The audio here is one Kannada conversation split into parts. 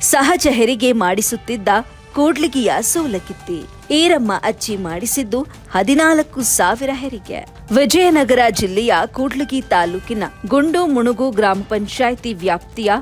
ಸಹಜ ಹೆರಿಗೆ ಮಾಡಿಸುತ್ತಿದ್ದ ಕೂಡ್ಲಿಗಿಯ ಸೋಲಕಿತ್ತಿ. ಈರಮ್ಮ ಅಜ್ಜಿ ಮಾಡಿಸಿದ್ದು ಹದಿನಾಲ್ಕು ಸಾವಿರ ಹೆರಿಗೆ. ವಿಜಯನಗರ ಜಿಲ್ಲೆಯ ಕೂಡ್ಲಿಗಿ ತಾಲೂಕಿನ ಗುಂಡು ಮುಣುಗು ಗ್ರಾಮ ಪಂಚಾಯಿತಿ ವ್ಯಾಪ್ತಿಯ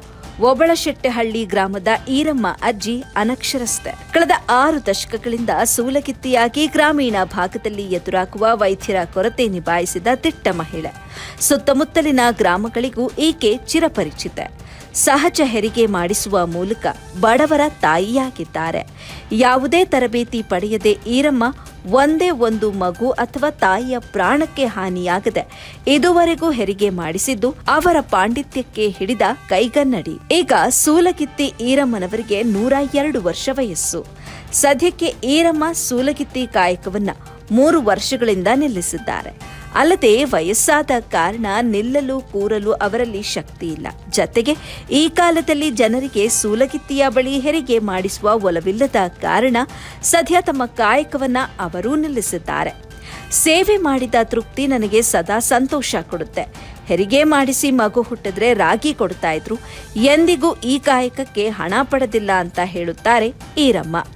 ಒಬಳಶೆಟ್ಟೆಹಳ್ಳಿ ಗ್ರಾಮದ ಈರಮ್ಮ ಅಜ್ಜಿ ಅನಕ್ಷರಸ್ಥೆ. ಕಳೆದ ಆರು ದಶಕಗಳಿಂದ ಸೂಲಗಿತ್ತಿಯಾಗಿ ಗ್ರಾಮೀಣ ಭಾಗದಲ್ಲಿ ಎದುರಾಗುವ ವೈದ್ಯರ ಕೊರತೆ ನಿಭಾಯಿಸಿದ ದಿಟ್ಟ ಮಹಿಳೆ. ಸುತ್ತಮುತ್ತಲಿನ ಗ್ರಾಮಗಳಿಗೂ ಈಕೆ ಚಿರಪರಿಚಿತೆ. ಸಹಜ ಹೆರಿಗೆ ಮಾಡಿಸುವ ಮೂಲಕ ಬಡವರ ತಾಯಿಯಾಗಿದ್ದಾರೆ. ಯಾವುದೇ ತರಬೇತಿ ಪಡೆಯದೆ ಈರಮ್ಮ ಒಂದೇ ಒಂದು ಮಗು ಅಥವಾ ತಾಯಿಯ ಪ್ರಾಣಕ್ಕೆ ಹಾನಿಯಾಗದೆ ಇದುವರೆಗೂ ಹೆರಿಗೆ ಮಾಡಿಸಿದ್ದು ಅವರ ಪಾಂಡಿತ್ಯಕ್ಕೆ ಹಿಡಿದ ಕೈಗನ್ನಡಿ. ಈಗ ಸೂಲಗಿತ್ತಿ ಈರಮ್ಮನವರಿಗೆ ನೂರ ಎರಡು ವರ್ಷ ವಯಸ್ಸು. ಸದ್ಯಕ್ಕೆ ಈರಮ್ಮ ಸೂಲಗಿತ್ತಿ ಕಾಯಕವನ್ನ ಮೂರು ವರ್ಷಗಳಿಂದ ನಿಲ್ಲಿಸಿದ್ದಾರೆ. ಅಲ್ಲದೆ ವಯಸ್ಸಾದ ಕಾರಣ ನಿಲ್ಲಲು ಕೂರಲು ಅವರಲ್ಲಿ ಶಕ್ತಿ ಇಲ್ಲ. ಜತೆಗೆ ಈ ಕಾಲದಲ್ಲಿ ಜನರಿಗೆ ಸೂಲಗಿತ್ತಿಯ ಬಳಿ ಹೆರಿಗೆ ಮಾಡಿಸುವ ಒಲವಿಲ್ಲದ ಕಾರಣ ಸದ್ಯ ತಮ್ಮ ಕಾಯಕವನ್ನ ಅವರೂ ನಿಲ್ಲಿಸಿದ್ದಾರೆ. ಸೇವೆ ಮಾಡಿದ ತೃಪ್ತಿ ನನಗೆ ಸದಾ ಸಂತೋಷ ಕೊಡುತ್ತೆ. ಹೆರಿಗೆ ಮಾಡಿಸಿ ಮಗು ಹುಟ್ಟಿದ್ರೆ ರಾಗಿ ಕೊಡ್ತಾ ಇದ್ರು. ಎಂದಿಗೂ ಈ ಕಾಯಕಕ್ಕೆ ಹಣ ಪಡೆದಿಲ್ಲ ಅಂತ ಹೇಳುತ್ತಾರೆ ಈರಮ್ಮ.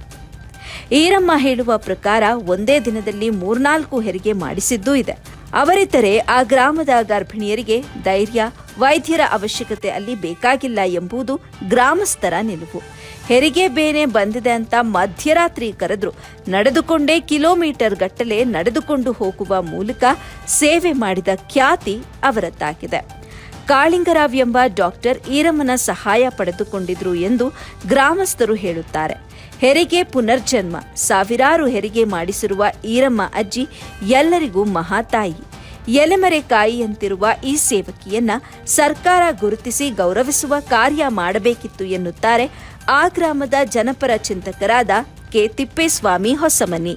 ಈರಮ್ಮ ಹೇಳುವ ಪ್ರಕಾರ ಒಂದೇ ದಿನದಲ್ಲಿ ಮೂರ್ನಾಲ್ಕು ಹೆರಿಗೆ ಮಾಡಿಸಿದ್ದೂ ಇದೆ. ಅವರಿದ್ದರೆ ಆ ಗ್ರಾಮದ ಗರ್ಭಿಣಿಯರಿಗೆ ಧೈರ್ಯ, ವೈದ್ಯರ ಅವಶ್ಯಕತೆ ಅಲ್ಲಿ ಬೇಕಾಗಿಲ್ಲ ಎಂಬುದು ಗ್ರಾಮಸ್ಥರ ನಿಲುವು. ಹೆರಿಗೆ ಬೇನೆ ಬಂದಿದೆ ಅಂತ ಮಧ್ಯರಾತ್ರಿ ಕರೆದ್ರು. ನಡೆದುಕೊಂಡೇ ಕಿಲೋಮೀಟರ್ ಗಟ್ಟಲೆ ನಡೆದುಕೊಂಡು ಹೋಗುವ ಮೂಲಕ ಸೇವೆ ಮಾಡಿದ ಖ್ಯಾತಿ ಅವರದ್ದಾಗಿದೆ. ಕಾಳಿಂಗರಾವ್ ಎಂಬ ಡಾಕ್ಟರ್ ಈರಮ್ಮನ ಸಹಾಯ ಪಡೆದುಕೊಂಡಿದ್ರು ಎಂದು ಗ್ರಾಮಸ್ಥರು ಹೇಳುತ್ತಾರೆ. ಹೆರಿಗೆ ಪುನರ್ಜನ್ಮ, ಸಾವಿರಾರು ಹೆರಿಗೆ ಮಾಡಿಸಿರುವ ಈರಮ್ಮ ಅಜ್ಜಿ ಎಲ್ಲರಿಗೂ ಮಹಾತಾಯಿ ಎಲೆಮರೆಕಾಯಿಯಂತಿರುವ ಈ ಸೇವಕಿಯನ್ನ ಸರ್ಕಾರ ಗುರುತಿಸಿ ಗೌರವಿಸುವ ಕಾರ್ಯ ಮಾಡಬೇಕಿತ್ತು ಎನ್ನುತ್ತಾರೆ ಆ ಗ್ರಾಮದ ಜನಪರ ಚಿಂತಕರಾದ ಕೆ ತಿಪ್ಪೇಸ್ವಾಮಿ ಹೊಸಮನಿ.